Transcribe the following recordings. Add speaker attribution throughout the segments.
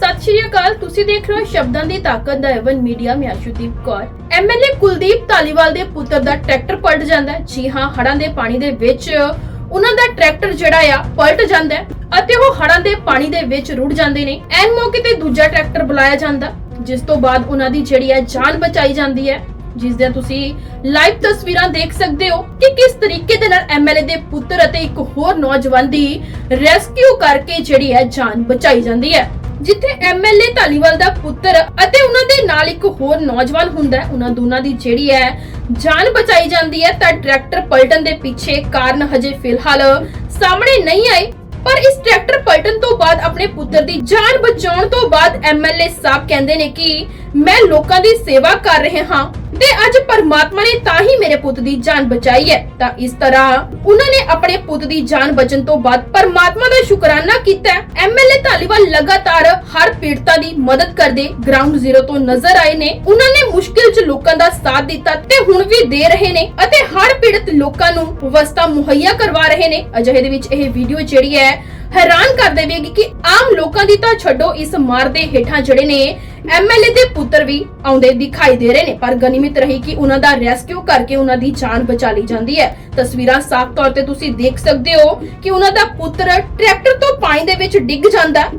Speaker 1: ਸਤਿ ਸ਼੍ਰੀ ਅਕਾਲ, ਤੁਸੀਂ ਦੇਖ ਰਹੇ ਹੋ ਸ਼ਬਦਾਂ ਦੀ ਤਾਕਤ ਦਾ ਐਵਨ ਮੀਡੀਆ, ਮੈਂ ਅਸ਼ੂਦੀਪ ਕੌਰ। ਐਮਐਲਏ ਕੁਲਦੀਪ ਧਾਲੀਵਾਲ ਦੇ ਪੁੱਤਰ ਦਾ ਟਰੈਕਟਰ ਪਲਟ ਜਾਂਦਾ ਹੈ। ਜੀ ਹਾਂ, ਹੜ੍ਹਾਂ ਦੇ ਪਾਣੀ ਦੇ ਵਿੱਚ ਉਹਨਾਂ ਦਾ ਟਰੈਕਟਰ ਜਿਹੜਾ ਆ, ਪਲਟ ਜਾਂਦਾ ਹੈ ਅਤੇ ਉਹ ਹੜ੍ਹਾਂ ਦੇ ਪਾਣੀ ਦੇ ਵਿੱਚ ਰੁੜ ਜਾਂਦੇ ਨੇ। ਐਨ ਮੌਕੇ ਤੇ ਦੂਜਾ ਟਰੈਕਟਰ ਬੁਲਾਇਆ ਜਾਂਦਾ। ਜਿਸ ਤੋਂ ਬਾਅਦ ਉਹਨਾਂ ਦੀ ਜਿਹੜੀ ਹੈ ਜਾਨ ਬਚਾਈ ਜਾਂਦੀ ਹੈ। ਜਿਸ ਦੀਆਂ ਤੁਸੀਂ ਲਾਈਵ ਤਸਵੀਰਾਂ ਦੇਖ ਸਕਦੇ ਹੋ ਕਿ ਕਿਸ ਤਰੀਕੇ ਦੇ ਨਾਲ ਐਮਐਲਏ ਦੇ ਪੁੱਤਰ ਅਤੇ ਇੱਕ ਹੋਰ ਨੌਜਵਾਨ ਦੀ ਰੈਸਕਿਊ ਕਰਕੇ ਜਿਹੜੀ ਹੈ ਜਾਨ ਬਚਾਈ ਜਾਂਦੀ ਹੈ। ਜਿੱਥੇ ਐਮਐਲਏ ਧਾਲੀਵਾਲ ਦਾ ਪੁੱਤਰ ਅਤੇ ਉਹਨਾਂ ਦੇ ਨਾਲ ਇੱਕ ਹੋਰ ਨੌਜਵਾਨ ਹੁੰਦਾ ਹੈ, ਉਹਨਾਂ ਦੋਨਾਂ ਦੀ ਜਿਹੜੀ ਹੈ ਜਾਨ ਬਚਾਈ ਜਾਂਦੀ ਹੈ, ਤਾਂ ਟਰੈਕਟਰ ਪਲਟਣ ਦੇ ਪਿੱਛੇ ਕਾਰਨ ਹਜੇ ਫਿਲਹਾਲ ਸਾਹਮਣੇ ਨਹੀਂ ਆਏ। ਪਰ ਇਸ ਟਰੈਕਟਰ ਪਲਟਣ ਤੋਂ ਬਾਅਦ ਆਪਣੇ ਪੁੱਤਰ ਦੀ ਜਾਨ ਬਚਾਉਣ ਤੋਂ ਬਾਅਦ ਐਮਐਲਏ ਸਾਹਿਬ ਕਹਿੰਦੇ ਨੇ ਕਿ ਮੈਂ ਲੋਕਾਂ ਦੀ ਸੇਵਾ ਕਰ ਰਹੇ ਹਾਂ। ਤੇ ਅੱਜ ਪਰਮਾਤਮਾ ਨੇ ਤਾਂ ਹੀ ਮੇਰੇ ਪੁੱਤ ਦੀ ਜਾਨ ਬਚਾਈ ਹੈ। ਤਾਂ ਇਸ ਤਰ੍ਹਾਂ ਉਹਨਾਂ ਨੇ ਆਪਣੇ ਪੁੱਤ ਦੀ ਜਾਨ ਬਚਣ ਤੋਂ ਬਾਅਦ ਪਰਮਾਤਮਾ ਦਾ ਸ਼ੁਕਰਾਨਾ ਕੀਤਾ। ਐਮਐਲਏ ਧਾਲੀਵਾਲ ਲਗਾਤਾਰ ਹਰ ਪੀੜਤਾ ਦੀ ਮਦਦ ਕਰਦੇ ਗਰਾਊਂਡ ਜ਼ੀਰੋ ਤੋਂ ਨਜ਼ਰ ਆਏ ਨੇ। ਉਹਨਾਂ ਨੇ ਮੁਸ਼ਕਿਲ 'ਚ ਲੋਕਾਂ ਦਾ ਸਾਥ ਦਿੱਤਾ ਤੇ ਹੁਣ ਵੀ ਦੇ ਰਹੇ ਨੇ ਅਤੇ ਹਰ ਪੀੜਤ ਲੋਕਾਂ ਨੂੰ ਵਸਤਾ ਮੁਹੱਈਆ ਕਰਵਾ ਰਹੇ ਨੇ। ਅਜਿਹੇ ਦੇ ਵਿੱਚ ਇਹ ਵੀਡੀਓ ਜਿਹੜੀ ਹੈ ਹੈਰਾਨ ਕਰ ਦੇਵੇਗੀ ਕਿ ਆਮ ਲੋਕਾਂ ਦੀ ਤਾਂ ਛੱਡੋ ਇਸ ਮਾਰ ਦੇ ਹੇਠਾਂ ਜਿਹੜੇ ਨੇ ਐਮਐਲਏ ਦੇ ਪੁੱਤਰ ਵੀ ਆਉਂਦੇ ਦਿਖਾਈ ਦੇ ਰਹੇ ਨੇ, ਪਰ ਗਨੀਮਤ ਰਹੀ ਕਿ ਉਹਨਾਂ ਦਾ ਰੈਸਕਿਊ ਕਰਕੇ ਉਹਨਾਂ ਦੀ ਜਾਨ ਬਚਾ ਲਈ ਜਾਂਦੀ ਹੈ। ਤਸਵੀਰਾਂ ਸਾਫ਼ ਤੌਰ ਤੇ ਤੁਸੀਂ ਦੇਖ ਸਕਦੇ ਹੋ ਕਿ ਉਹਨਾਂ ਦਾ ਪੁੱਤਰ ਟਰੈਕਟਰ ਤੋਂ ਪਾਣੀ ਦੇ ਵਿੱਚ ਡਿੱਗ ਜਾਂਦਾ।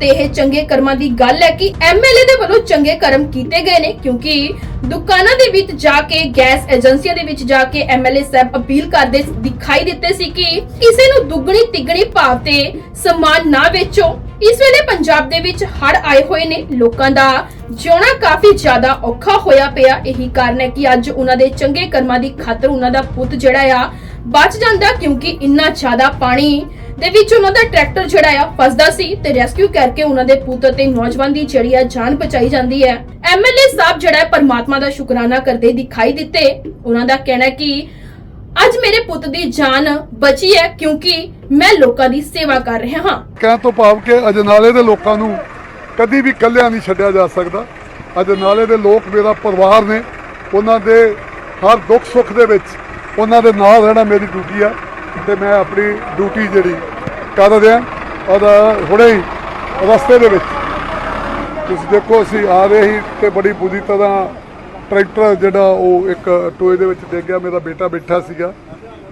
Speaker 1: ਤੇ ਇਹ ਚੰਗੇ ਕਰਮਾਂ ਦੀ ਗੱਲ ਹੈ ਕਿ ਐਮਐਲਏ ਦੇ ਵੱਲੋਂ ਚੰਗੇ ਕਰਮ ਕੀਤੇ ਗਏ ਨੇ, ਕਿਉਂਕਿ ਦੁਕਾਨਾਂ ਦੇ ਵਿੱਚ ਜਾ ਕੇ, ਗੈਸ ਏਜੰਸੀਆਂ ਦੇ ਵਿੱਚ ਜਾ ਕੇ ਐਮਐਲਏ ਸਾਹਿਬ ਅਪੀਲ ਕਰਦੇ ਦਿਖਾਈ ਦਿੱਤੇ ਸੀ ਕਿ ਕਿਸੇ ਨੂੰ ਦੁੱਗਣੀ ਤਿੱਗਣੀ ਭਾਵ ਤੇ ਸਮਾਨ ਨਾ ਵੇਚੋ। ਇਸ ਵੇਲੇ ਪੰਜਾਬ ਦੇ ਵਿੱਚ ਹੜ ਆਏ ਹੋਏ ਨੇ, ਲੋਕਾਂ ਦਾ ਜਿਉਣਾ ਕਾਫੀ ਜ਼ਿਆਦਾ ਔਖਾ ਹੋਇਆ ਪਿਆ। ਇਹੀ ਕਾਰਨ ਹੈ ਕਿ ਅੱਜ ਉਹਨਾਂ ਦੇ ਚੰਗੇ ਕਰਮਾਂ ਦੀ ਖਾਤਰ ਉਹਨਾਂ ਦਾ ਪੁੱਤ ਜਿਹੜਾ ਆ ਬਚ ਜਾਂਦਾ ਕਿਉਂਕਿ ਇੰਨਾ ਜ਼ਿਆਦਾ ਪਾਣੀ ਦੇ ਵਿੱਚ ਉਹਨਾਂ ਦਾ ਟਰੈਕਟਰ ਜਿਹੜਾ ਆ ਫਸਦਾ ਸੀ ਤੇ ਰੈਸਕਿਊ ਕਰਕੇ ਉਹਨਾਂ ਦੇ ਪੁੱਤ ਤੇ ਨੌਜਵਾਨ ਦੀ ਜਿਹੜੀ ਆ ਜਾਨ ਬਚਾਈ ਜਾਂਦੀ ਹੈ। ਐਮਐਲਏ ਸਾਹਿਬ ਜਿਹੜਾ ਪਰਮਾਤਮਾ ਦਾ ਸ਼ੁਕਰਾਨਾ ਕਰਦੇ ਦਿਖਾਈ ਦਿੱਤੇ। ਉਹਨਾਂ ਦਾ ਕਹਿਣਾ ਕਿ ਅੱਜ ਮੇਰੇ ਪੁੱਤ ਦੀ ਜਾਨ ਬਚੀ ਹੈ ਕਿਉਂਕਿ ਮੈਂ ਲੋਕਾਂ ਦੀ ਸੇਵਾ ਕਰ ਰਿਹਾ ਹਾਂ।
Speaker 2: ਕਹਿਣ ਤੋਂ ਭਾਵ ਕਿ ਅਜਨਾਲੇ ਦੇ ਲੋਕਾਂ ਨੂੰ ਕਦੀ ਵੀ ਇਕੱਲਿਆਂ ਨਹੀਂ ਛੱਡਿਆ ਜਾ ਸਕਦਾ। ਅਜਨਾਲੇ ਦੇ ਲੋਕ ਮੇਰਾ ਪਰਿਵਾਰ ਨੇ। ਉਹਨਾਂ ਦੇ ਹਰ ਦੁੱਖ ਸੁੱਖ ਦੇ ਵਿੱਚ ਉਹਨਾਂ ਦੇ ਨਾਲ ਰਹਿਣਾ ਮੇਰੀ ਡਿਊਟੀ ਆ ਤੇ ਮੈਂ ਆਪਣੀ ਡਿਊਟੀ ਜਿਹੜੀ ਕਰ ਰਿਹਾ ਔਰ ਹੁਣੇ ਹੀ ਰਸਤੇ ਦੇ ਵਿੱਚ। ਤੁਸੀਂ ਦੇਖੋ, ਅਸੀਂ ਆ ਰਹੇ ਸੀ ਤੇ ਬੜੀ ਬੁਰੀ ਤਰ੍ਹਾਂ ਟਰੈਕਟਰ ਜਿਹੜਾ ਉਹ ਇੱਕ ਟੋਏ ਦੇ ਵਿੱਚ ਡਿੱਗ ਗਿਆ, ਮੇਰਾ ਬੇਟਾ ਬੈਠਾ ਸੀਗਾ।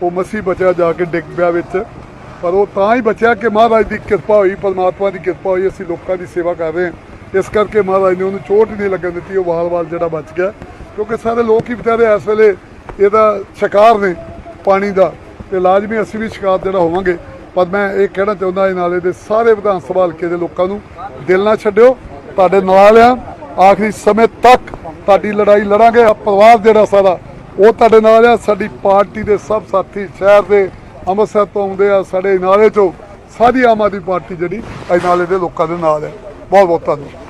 Speaker 2: ਉਹ ਮਸੀ ਬਚਿਆ ਜਾ ਕੇ ਡਿੱਗ ਪਿਆ ਵਿੱਚ। ਪਰ ਉਹ ਤਾਂ ਹੀ ਬਚਿਆ ਕਿ ਮਹਾਰਾਜ ਦੀ ਕਿਰਪਾ ਹੋਈ, ਪਰਮਾਤਮਾ ਦੀ ਕਿਰਪਾ ਹੋਈ, ਅਸੀਂ ਲੋਕਾਂ ਦੀ ਸੇਵਾ ਕਰ ਰਹੇ ਹਾਂ। ਇਸ ਕਰਕੇ ਮਹਾਰਾਜ ਨੇ ਉਹਨੂੰ ਚੋਟ ਹੀ ਨਹੀਂ ਲੱਗਣ ਦਿੱਤੀ, ਉਹ ਵਾਲ-ਵਾਲ ਜਿਹੜਾ ਬਚ ਗਿਆ। ਕਿਉਂਕਿ ਸਾਰੇ ਲੋਕ ਹੀ ਵਿਚਾਰੇ ਇਸ ਵੇਲੇ ਇਹਦਾ ਸ਼ਿਕਾਰ ਨੇ ਪਾਣੀ ਦਾ। ਤੇ ਲਾਜ਼ਮੀ ਅਸੀਂ ਵੀ ਸ਼ਿਕਾਰ ਜਿਹੜਾ ਹੋਵਾਂਗੇ। ਪਰ ਮੈਂ ਇਹ ਕਹਿਣਾ ਚਾਹੁੰਦਾ ਇਹ ਨਾਲੇ ਦੇ ਸਾਰੇ ਵਿਧਾਨ ਸਭਾ ਹਲਕੇ ਦੇ ਲੋਕਾਂ ਨੂੰ, ਦਿਲ ਨਾ ਛੱਡਿਓ, ਤੁਹਾਡੇ ਨਾਲ ਆ। ਆਖਰੀ ਸਮੇਂ ਤੱਕ ਤੁਹਾਡੀ ਲੜਾਈ ਲੜਾਂਗੇ ਆਹ ਪਰਿਵਾਰ ਜਿਹੜਾ ਸਾਰਾ, ਉਹ ਤੁਹਾਡੇ ਨਾਲ ਆ। ਸਾਡੀ ਪਾਰਟੀ ਦੇ ਸਭ ਸਾਥੀ ਸ਼ਹਿਰ ਦੇ, ਅੰਮ੍ਰਿਤਸਰ ਤੋਂ ਆਉਂਦੇ ਆ, ਸਾਡੇ ਨਾਲੇ ਚੋਂ ਸਾਰੀ ਆਮ ਆਦਮੀ ਪਾਰਟੀ ਜਿਹੜੀ ਅਜਨਾਲੇ ਦੇ ਲੋਕਾਂ ਦੇ ਨਾਲ ਹੈ ਬਹੁਤ ਬਹੁਤ ਧੰਨਵਾਦ।